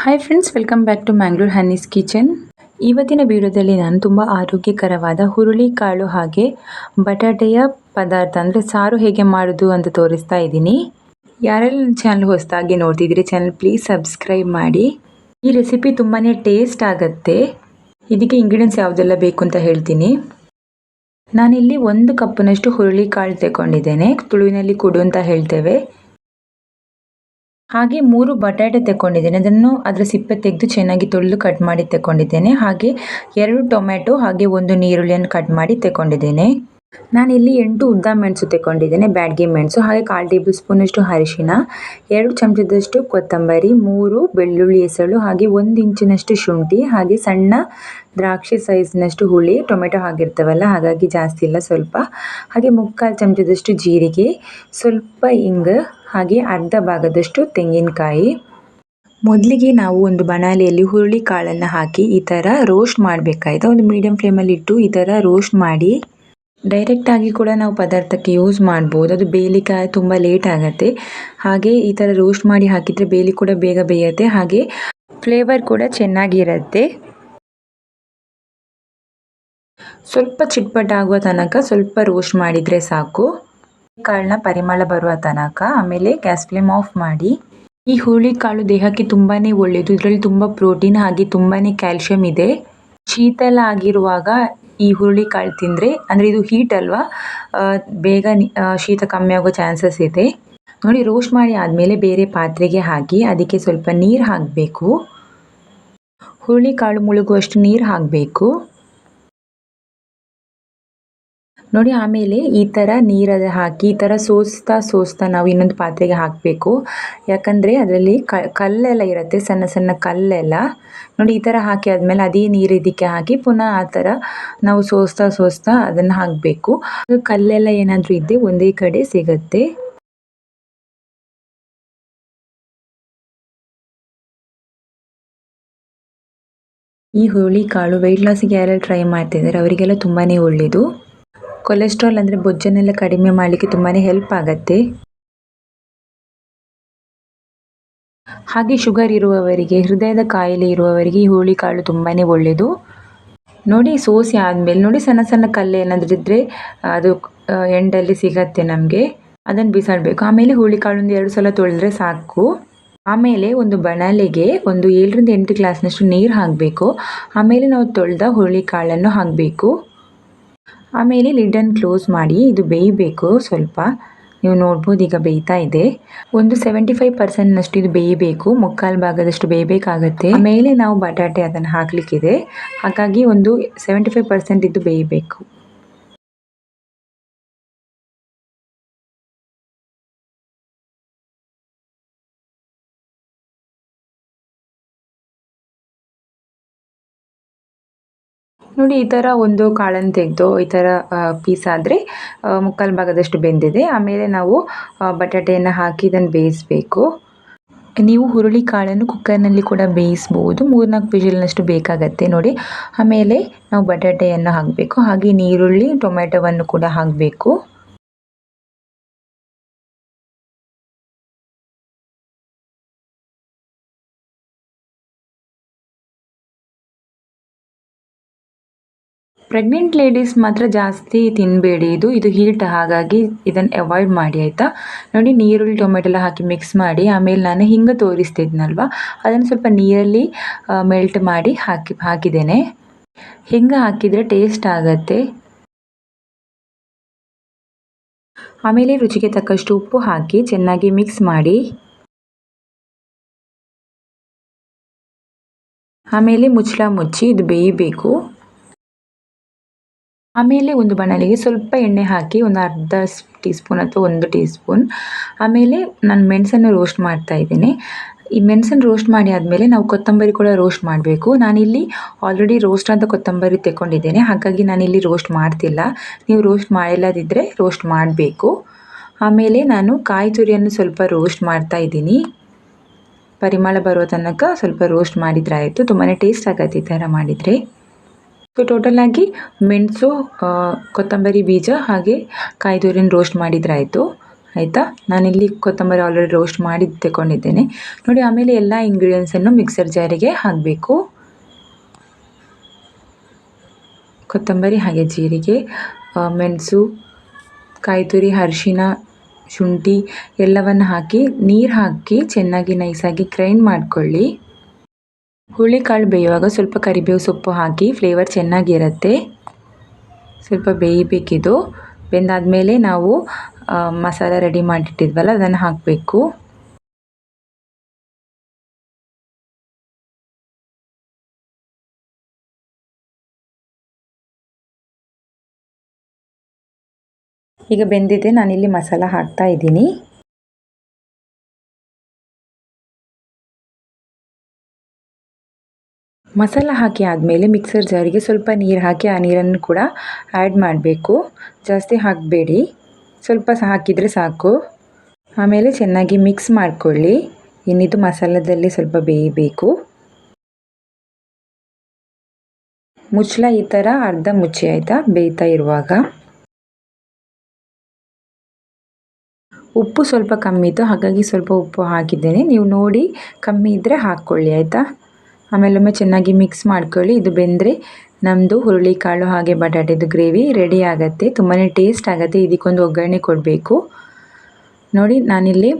Hi friends welcome back to Mangalore Hannis kitchen ಇವತ್ತಿನ ವಿಡಿಯೋದಲ್ಲಿ ನಾನು ತುಂಬ ಆರೋಗ್ಯಕರವಾದ ಹುರುಳಿಕಾಳು ಹಾಗೆ ಬಟಾಟೆಯ ಪದಾರ್ಥ, ಅಂದರೆ ಸಾರು ಹೇಗೆ ಮಾಡೋದು ಅಂತ ತೋರಿಸ್ತಾ ಇದ್ದೀನಿ. ಯಾರೆಲ್ಲ ನನ್ನ ಚಾನಲ್ ಹೊಸದಾಗಿ ನೋಡ್ತಿದ್ದೀರಿ ಚಾನಲ್ ಪ್ಲೀಸ್ ಸಬ್ಸ್ಕ್ರೈಬ್ ಮಾಡಿ. ಈ ರೆಸಿಪಿ ತುಂಬಾ ಟೇಸ್ಟ್ ಆಗುತ್ತೆ. ಇದಕ್ಕೆ ಇಂಗ್ರೀಡಿಯೆಂಟ್ಸ್ ಯಾವುದೆಲ್ಲ ಬೇಕು ಅಂತ ಹೇಳ್ತೀನಿ. ನಾನಿಲ್ಲಿ ಒಂದು ಕಪ್ನಷ್ಟು ಹುರುಳಿಕಾಳು ತಗೊಂಡಿದ್ದೇನೆ ತುಳುವಿನಲ್ಲಿ ಕೊಡು ಅಂತ ಹೇಳ್ತೇವೆ. ಹಾಗೆ ಮೂರು ಬಟಾಟೆ ತಗೊಂಡಿದ್ದೇನೆ ಅದನ್ನು ಅದರ ಸಿಪ್ಪೆ ತೆಗೆದು ಚೆನ್ನಾಗಿ ತೊಳೆದು ಕಟ್ ಮಾಡಿ ತಗೊಂಡಿದ್ದೇನೆ ಹಾಗೆ ಎರಡು ಟೊಮೆಟೊ ಹಾಗೆ ಒಂದು ನೀರುಳ್ಳಿಯನ್ನು ಕಟ್ ಮಾಡಿ ತಗೊಂಡಿದ್ದೇನೆ ನಾನಿಲ್ಲಿ ಎಂಟು ಉದ್ದ ಮೆಣಸು ತಗೊಂಡಿದ್ದೇನೆ ಬ್ಯಾಡ್ಗೆ ಮೆಣಸು, ಹಾಗೆ ಕಾಲು ಟೇಬಲ್ ಸ್ಪೂನಷ್ಟು ಅರಿಶಿನ, ಎರಡು ಚಮಚದಷ್ಟು ಕೊತ್ತಂಬರಿ, ಮೂರು ಬೆಳ್ಳುಳ್ಳಿ ಹೆಸಳು, ಹಾಗೆ ಒಂದು ಇಂಚಿನಷ್ಟು ಶುಂಠಿ, ಹಾಗೆ ಸಣ್ಣ ದ್ರಾಕ್ಷಿ ಸೈಜ್ನಷ್ಟು ಹುಳಿ ಟೊಮೆಟೊ ಆಗಿರ್ತವಲ್ಲ, ಹಾಗಾಗಿ ಜಾಸ್ತಿ ಇಲ್ಲ ಸ್ವಲ್ಪ. ಹಾಗೆ ಮುಕ್ಕಾಲು ಚಮಚದಷ್ಟು ಜೀರಿಗೆ, ಸ್ವಲ್ಪ ಇಂಗು ಹಾಗೆ ಅರ್ಧ ಭಾಗದಷ್ಟು ತೆಂಗಿನಕಾಯಿ. ಮೊದಲಿಗೆ ನಾವು ಒಂದು ಬಣಾಲಿಯಲ್ಲಿ ಹುರುಳಿ ಕಾಳನ್ನು ಹಾಕಿ ಈ ಥರ ರೋಸ್ಟ್ ಮಾಡಬೇಕಾಯ್ತು. ಒಂದು ಮೀಡಿಯಂ ಫ್ಲೇಮಲ್ಲಿ ಇಟ್ಟು ಈ ಥರ ರೋಸ್ಟ್ ಮಾಡಿ. ಡೈರೆಕ್ಟಾಗಿ ಕೂಡ ನಾವು ಪದಾರ್ಥಕ್ಕೆ ಯೂಸ್ ಮಾಡ್ಬೋದು. ಅದು ಬೇಯಲಿಕ್ಕೆ ತುಂಬ ಲೇಟ್ ಆಗುತ್ತೆ. ಹಾಗೆ ಈ ಥರ ರೋಸ್ಟ್ ಮಾಡಿ ಹಾಕಿದರೆ ಬೇಲಿ ಕೂಡ ಬೇಗ ಬೇಯುತ್ತೆ. ಹಾಗೆ ಫ್ಲೇವರ್ ಕೂಡ ಚೆನ್ನಾಗಿರುತ್ತೆ. ಸ್ವಲ್ಪ ಚಿಟ್ಪಟ್ಟಾಗುವ ತನಕ ಸ್ವಲ್ಪ ರೋಸ್ಟ್ ಮಾಡಿದರೆ ಸಾಕು. ಕಾಳನ್ನ ಪರಿಮಳ ಬರುವ ತನಕ ಆಮೇಲೆ ಗ್ಯಾಸ್ ಫ್ಲೇಮ್ ಆಫ್ ಮಾಡಿ. ಈ ಹುರುಳಿಕಾಳು ದೇಹಕ್ಕೆ ತುಂಬಾ ಒಳ್ಳೆಯದು ಇದರಲ್ಲಿ ತುಂಬ ಪ್ರೋಟೀನ್ ಹಾಗೆ ತುಂಬಾ ಕ್ಯಾಲ್ಶಿಯಂ ಇದೆ. ಶೀತಲ ಆಗಿರುವಾಗ ಈ ಹುರುಳಿಕಾಳು ತಿಂದರೆ, ಅಂದರೆ ಇದು ಹೀಟ್ ಅಲ್ವಾ ಬೇಗ ಶೀತ ಕಮ್ಮಿ ಆಗೋ ಚಾನ್ಸಸ್ ಇದೆ. ನೋಡಿ, ರೋಸ್ಟ್ ಮಾಡಿ ಆದಮೇಲೆ ಬೇರೆ ಪಾತ್ರೆಗೆ ಹಾಕಿ ಅದಕ್ಕೆ ಸ್ವಲ್ಪ ನೀರು ಹಾಕಬೇಕು. ಹುರುಳಿಕಾಳು ಮುಳುಗುವಷ್ಟು ನೀರು ಹಾಕಬೇಕು. ನೋಡಿ, ಆಮೇಲೆ ಈ ಥರ ನೀರದ ಹಾಕಿ, ಈ ಥರ ಸೋಸ್ತಾ ಸೋಸ್ತಾ ನಾವು ಇನ್ನೊಂದು ಪಾತ್ರೆಗೆ ಹಾಕಬೇಕು. ಯಾಕಂದರೆ ಅದರಲ್ಲಿ ಕಲ್ಲೆಲ್ಲ ಇರುತ್ತೆ, ಸಣ್ಣ ಸಣ್ಣ ಕಲ್ಲೆಲ್ಲ. ನೋಡಿ, ಈ ಥರ ಹಾಕಿ ಆದಮೇಲೆ ಅದೇ ನೀರು ಇದಕ್ಕೆ ಹಾಕಿ ಪುನಃ ಆ ಥರ ನಾವು ಸೋಸ್ತಾ ಸೋಸ್ತಾ ಅದನ್ನು ಹಾಕಬೇಕು. ಕಲ್ಲೆಲ್ಲ ಏನಾದರೂ ಇದ್ದರೆ ಒಂದೇ ಕಡೆ ಸಿಗುತ್ತೆ. ಈ ಹುರುಳಿ ಕಾಳು ವೆಯ್ಟ್ ಲಾಸಿಗೆ ಯಾರೆಲ್ಲ ಟ್ರೈ ಮಾಡ್ತಿದ್ದಾರೆ ಅವರಿಗೆಲ್ಲ ತುಂಬಾ ಒಳ್ಳೆಯದು ಕೊಲೆಸ್ಟ್ರಾಲ್ ಅಂದರೆ ಬೊಜ್ಜನ್ನೆಲ್ಲ ಕಡಿಮೆ ಮಾಡಲಿಕ್ಕೆ ತುಂಬಾ ಹೆಲ್ಪ್ ಆಗುತ್ತೆ. ಹಾಗೆ ಶುಗರ್ ಇರುವವರಿಗೆ, ಹೃದಯದ ಕಾಯಿಲೆ ಇರುವವರಿಗೆ ಈ ಹುರುಳಿಕಾಳು ತುಂಬಾ ಒಳ್ಳೆಯದು ನೋಡಿ, ಸೋಸಿ ಆದಮೇಲೆ, ನೋಡಿ ಸಣ್ಣ ಸಣ್ಣ ಕಲ್ಲು ಏನಾದರೂ ಇದ್ದರೆ ಅದು ಎಂಡಲ್ಲಿ ಸಿಗತ್ತೆ ನಮಗೆ. ಅದನ್ನು ಬಿಸಾಡಬೇಕು. ಆಮೇಲೆ ಹುರುಳಿಕಾಳೊಂದು ಎರಡು ಸಲ ತೊಳೆದ್ರೆ ಸಾಕು. ಆಮೇಲೆ ಒಂದು ಬಣಲೆಗೆ ಒಂದು ಏಳರಿಂದ ಎಂಟು ಗ್ಲಾಸ್ನಷ್ಟು ನೀರು ಹಾಕಬೇಕು. ಆಮೇಲೆ ನಾವು ತೊಳೆದ ಹುರುಳಿಕಾಳನ್ನು ಹಾಕಬೇಕು. ಆಮೇಲೆ ಲಿಡ್ಡನ್ನು ಕ್ಲೋಸ್ ಮಾಡಿ, ಇದು ಬೇಯಬೇಕು ಸ್ವಲ್ಪ. ನೀವು ನೋಡ್ಬೋದು ಈಗ ಬೇಯ್ತಾ ಇದೆ. ಒಂದು ಸೆವೆಂಟಿ ಫೈವ್ ಪರ್ಸೆಂಟ್ನಷ್ಟು ಇದು ಬೇಯಬೇಕು, ಮುಕ್ಕಾಲು ಭಾಗದಷ್ಟು ಬೇಯಬೇಕಾಗತ್ತೆ. ಮೇಲೆ ನಾವು ಬಟಾಟೆ ಅದನ್ನು ಹಾಕಲಿಕ್ಕಿದೆ. ಹಾಗಾಗಿ ಒಂದು ಸೆವೆಂಟಿ ಫೈವ್ ಪರ್ಸೆಂಟ್ ಇದು ಬೇಯಬೇಕು. ನೋಡಿ, ಈ ಥರ ಒಂದು ಕಾಳನ್ನು ತೆಗೆದು ಈ ಥರ ಪೀಸ್ ಆದರೆ ಮುಕ್ಕಾಲು ಭಾಗದಷ್ಟು ಬೆಂದಿದೆ. ಆಮೇಲೆ ನಾವು ಬಟಾಟೆಯನ್ನು ಹಾಕಿ ಇದನ್ನು ಬೇಯಿಸಬೇಕು. ನೀವು ಹುರುಳಿ ಕಾಳನ್ನು ಕುಕ್ಕರ್ನಲ್ಲಿ ಕೂಡ ಬೇಯಿಸ್ಬೋದು. ಮೂರ್ನಾಲ್ಕು ವಿಜಿಲ್ನಷ್ಟು ಬೇಕಾಗತ್ತೆ ನೋಡಿ. ಆಮೇಲೆ ನಾವು ಬಟಾಟೆಯನ್ನು ಹಾಕಬೇಕು. ಹಾಗೆ ನೀರುಳ್ಳಿ ಟೊಮೆಟೊವನ್ನು ಕೂಡ ಹಾಕಬೇಕು. ಪ್ರೆಗ್ನೆಂಟ್ ಲೇಡೀಸ್ ಮಾತ್ರ ಜಾಸ್ತಿ ತಿನ್ನಬೇಡಿ ಇದು ಇದು ಹೀಟ್ ಹಾಗಾಗಿ ಇದನ್ನು ಅವಾಯ್ಡ್ ಮಾಡಿ, ಆಯಿತಾ? ನೋಡಿ, ನೀರುಳ್ಳಿ ಟೊಮೆಟೊ ಎಲ್ಲ ಹಾಕಿ ಮಿಕ್ಸ್ ಮಾಡಿ, ಆಮೇಲೆ ನಾನು ಹಿಂಗೆ ತೋರಿಸ್ತಿದ್ನಲ್ವ? ಅದನ್ನು ಸ್ವಲ್ಪ ನೀರಲ್ಲಿ ಮೆಲ್ಟ್ ಮಾಡಿ ಹಾಕಿ, ಹಾಕಿದ್ದೇನೆ. ಹಿಂಗೆ ಹಾಕಿದರೆ ಟೇಸ್ಟ್ ಆಗುತ್ತೆ. ಆಮೇಲೆ ರುಚಿಗೆ ತಕ್ಕಷ್ಟು ಉಪ್ಪು ಹಾಕಿ ಚೆನ್ನಾಗಿ ಮಿಕ್ಸ್ ಮಾಡಿ. ಆಮೇಲೆ ಮುಚ್ಚಳ ಮುಚ್ಚಿ ಇದು ಬೇಯಬೇಕು ಆಮೇಲೆ ಒಂದು ಬಾಣಲೆಗೆ ಸ್ವಲ್ಪ ಎಣ್ಣೆ ಹಾಕಿ ಒಂದು ಅರ್ಧ ಟೀ ಸ್ಪೂನ್ ಅಥವಾ ಒಂದು ಟೀ ಸ್ಪೂನ್ ಆಮೇಲೆ ನಾನು ಮೆಣಸನ್ನು ರೋಸ್ಟ್ ಮಾಡ್ತಾ ಇದ್ದೀನಿ. ಈ ಮೆಣಸನ್ನು ರೋಸ್ಟ್ ಮಾಡಿ ಆದಮೇಲೆ ನಾವು ಕೊತ್ತಂಬರಿ ಕೂಡ ರೋಸ್ಟ್ ಮಾಡಬೇಕು. ನಾನಿಲ್ಲಿ ಆಲ್ರೆಡಿ ರೋಸ್ಟ್ ಆದ ಕೊತ್ತಂಬರಿ ತೆಗೊಂಡಿದ್ದೇನೆ ಹಾಗಾಗಿ ನಾನಿಲ್ಲಿ ರೋಸ್ಟ್ ಮಾಡ್ತಿಲ್ಲ. ನೀವು ರೋಸ್ಟ್ ಮಾಡಿಲ್ಲದಿದ್ದರೆ ರೋಸ್ಟ್ ಮಾಡಬೇಕು. ಆಮೇಲೆ ನಾನು ಕಾಯಿ ತುರಿಯನ್ನು ಸ್ವಲ್ಪ ರೋಸ್ಟ್ ಮಾಡ್ತಾ ಇದ್ದೀನಿ. ಪರಿಮಳ ಬರೋ ತನಕ ಸ್ವಲ್ಪ ರೋಸ್ಟ್ ಮಾಡಿದರೆ ಆಯಿತು. ತುಂಬಾ ಟೇಸ್ಟ್ ಆಗತ್ತೆ ಈ ಥರ ಮಾಡಿದರೆ. ಸೊ ಟೋಟಲಾಗಿ ಮೆಣಸು ಕೊತ್ತಂಬರಿ ಬೀಜ ಹಾಗೆ ಕಾಯಿ ತುರಿನ ರೋಸ್ಟ್ ಮಾಡಿದ್ರಾಯಿತು. ಆಯಿತಾ? ನಾನಿಲ್ಲಿ ಕೊತ್ತಂಬರಿ ಆಲ್ರೆಡಿ ರೋಸ್ಟ್ ಮಾಡಿ ತಗೊಂಡಿದ್ದೇನೆ ನೋಡಿ, ಆಮೇಲೆ ಎಲ್ಲ ಇಂಗ್ರೀಡಿಯೆಂಟ್ಸನ್ನು ಮಿಕ್ಸರ್ ಜಾರಿಗೆ ಹಾಕಬೇಕು. ಕೊತ್ತಂಬರಿ ಹಾಗೆ ಜೀರಿಗೆ ಮೆಣಸು ಕಾಯಿ ತುರಿ ಅರಿಶಿನ, ಶುಂಠಿ ಎಲ್ಲವನ್ನು ಹಾಕಿ, ನೀರು ಹಾಕಿ ಚೆನ್ನಾಗಿ ನೈಸಾಗಿ ಗ್ರೈಂಡ್ ಮಾಡ್ಕೊಳ್ಳಿ. ಹುಳಿಕಾಳು ಬೇಯುವಾಗ ಸ್ವಲ್ಪ ಕರಿಬೇವು ಸೊಪ್ಪು ಹಾಕಿ ಫ್ಲೇವರ್ ಚೆನ್ನಾಗಿರುತ್ತೆ. ಸ್ವಲ್ಪ ಬೇಯಬೇಕಿದು. ಬೆಂದಾದಮೇಲೆ ನಾವು ಆ, ಮಸಾಲ ರೆಡಿ ಮಾಡಿಟ್ಟಿದ್ವಲ್ಲ ಅದನ್ನು ಹಾಕಬೇಕು. ಈಗ ಬೆಂದಿದೆ ನಾನಿಲ್ಲಿ ಮಸಾಲ ಹಾಕ್ತಾ ಇದ್ದೀನಿ. ಮಸಾಲ ಹಾಕಿ ಆದಮೇಲೆ ಮಿಕ್ಸರ್ ಜಾರಿಗೆ ಸ್ವಲ್ಪ ನೀರು ಹಾಕಿ ಆ ನೀರನ್ನು ಕೂಡ ಆ್ಯಡ್ ಮಾಡಬೇಕು. ಜಾಸ್ತಿ ಹಾಕಬೇಡಿ. ಸ್ವಲ್ಪ ಸಹ ಹಾಕಿದರೆ ಸಾಕು. ಆಮೇಲೆ ಚೆನ್ನಾಗಿ ಮಿಕ್ಸ್ ಮಾಡಿಕೊಳ್ಳಿ. ಇನ್ನಿದು ಮಸಾಲದಲ್ಲಿ ಸ್ವಲ್ಪ ಬೇಯಬೇಕು. ಮುಚ್ಚಳ ಈ ಥರ ಅರ್ಧ ಮುಚ್ಚಿ ಆಯಿತಾ? ಬೇಯ್ತಾ ಇರುವಾಗ. ಉಪ್ಪು ಸ್ವಲ್ಪ ಕಮ್ಮಿ ಇತ್ತು. ಹಾಗಾಗಿ ಸ್ವಲ್ಪ ಉಪ್ಪು ಹಾಕಿದ್ದೇನೆ. ನೀವು ನೋಡಿ ಕಮ್ಮಿ ಇದ್ದರೆ ಹಾಕ್ಕೊಳ್ಳಿ, ಆಯಿತಾ? ಆಮೇಲೊಮ್ಮೆ ಚೆನ್ನಾಗಿ ಮಿಕ್ಸ್ ಮಾಡ್ಕೊಳ್ಳಿ. ಇದು ಬೆಂದರೆ ನಮ್ಮದು ಹುರುಳಿಕಾಳು ಹಾಗೆ ಬಟಾಟೆದು ಗ್ರೇವಿ ರೆಡಿ ಆಗುತ್ತೆ. ತುಂಬಾ ಟೇಸ್ಟ್ ಆಗುತ್ತೆ. ಇದಕ್ಕೊಂದು ಒಗ್ಗರಣೆ ಕೊಡಬೇಕು. ನೋಡಿ, ನಾನಿಲ್ಲಿ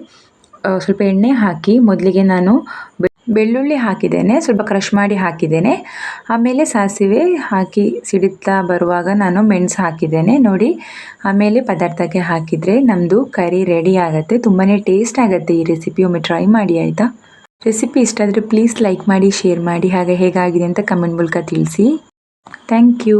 ಸ್ವಲ್ಪ ಎಣ್ಣೆ ಹಾಕಿ ಮೊದಲಿಗೆ ನಾನು ಬೆಳ್ಳುಳ್ಳಿ ಹಾಕಿದ್ದೇನೆ. ಸ್ವಲ್ಪ ಕ್ರಷ್ ಮಾಡಿ ಹಾಕಿದ್ದೇನೆ. ಆಮೇಲೆ ಸಾಸಿವೆ ಹಾಕಿ ಸಿಡಿತಾ ಬರುವಾಗ ನಾನು ಮೆಣಸು ಹಾಕಿದ್ದೇನೆ. ನೋಡಿ, ಆಮೇಲೆ ಪದಾರ್ಥಕ್ಕೆ ಹಾಕಿದರೆ ನಮ್ಮದು ಕರಿ ರೆಡಿ ಆಗುತ್ತೆ. ತುಂಬಾ ಟೇಸ್ಟ್ ಆಗುತ್ತೆ ಈ ರೆಸಿಪಿ ಒಮ್ಮೆ ಟ್ರೈ ಮಾಡಿ, ಆಯಿತಾ? ರೆಸಿಪಿ ಇಷ್ಟ ಆದರೆ ಪ್ಲೀಸ್ ಲೈಕ್ ಮಾಡಿ ಶೇರ್ ಮಾಡಿ, ಹಾಗೆ ಹೇಗಾಗಿದೆ ಅಂತ ಕಮೆಂಟ್ ಮೂಲಕ ತಿಳಿಸಿ. Thank you